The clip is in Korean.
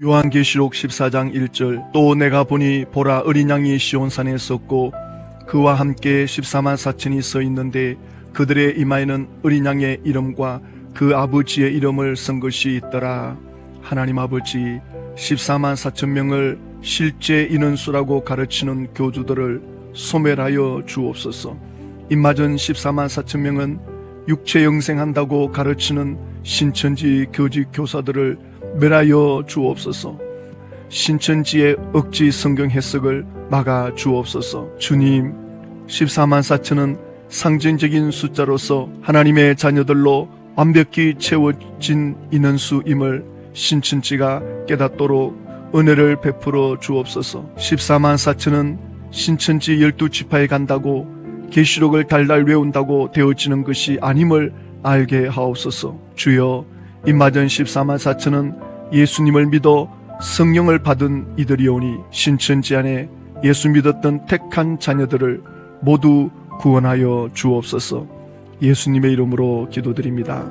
요한계시록 14장 1절 또 내가 보니 보라 어린 양이 시온산에 섰고 그와 함께 14만 4천이 서 있는데 그들의 이마에는 어린 양의 이름과 그 아버지의 이름을 쓴 것이 있더라. 하나님 아버지 14만 4천 명을 실제 인원수라고 가르치는 교주들을 소멸하여 주옵소서. 입맞은 14만 4천 명은 육체 영생한다고 가르치는 신천지 교직 교사들을 멸하여 주옵소서. 신천지의 억지 성경 해석을 막아 주옵소서. 주님, 14만 4천은 상징적인 숫자로서 하나님의 자녀들로 완벽히 채워진 인원수임을 신천지가 깨닫도록 은혜를 베풀어 주옵소서. 14만 4천은 신천지 12지파에 간다고 계시록을 달달 외운다고 되어지는 것이 아님을 알게 하옵소서. 주여, 입맞은 14만 4천은 예수님을 믿어 성령을 받은 이들이오니 신천지 안에 예수 믿었던 택한 자녀들을 모두 구원하여 주옵소서. 예수님의 이름으로 기도드립니다.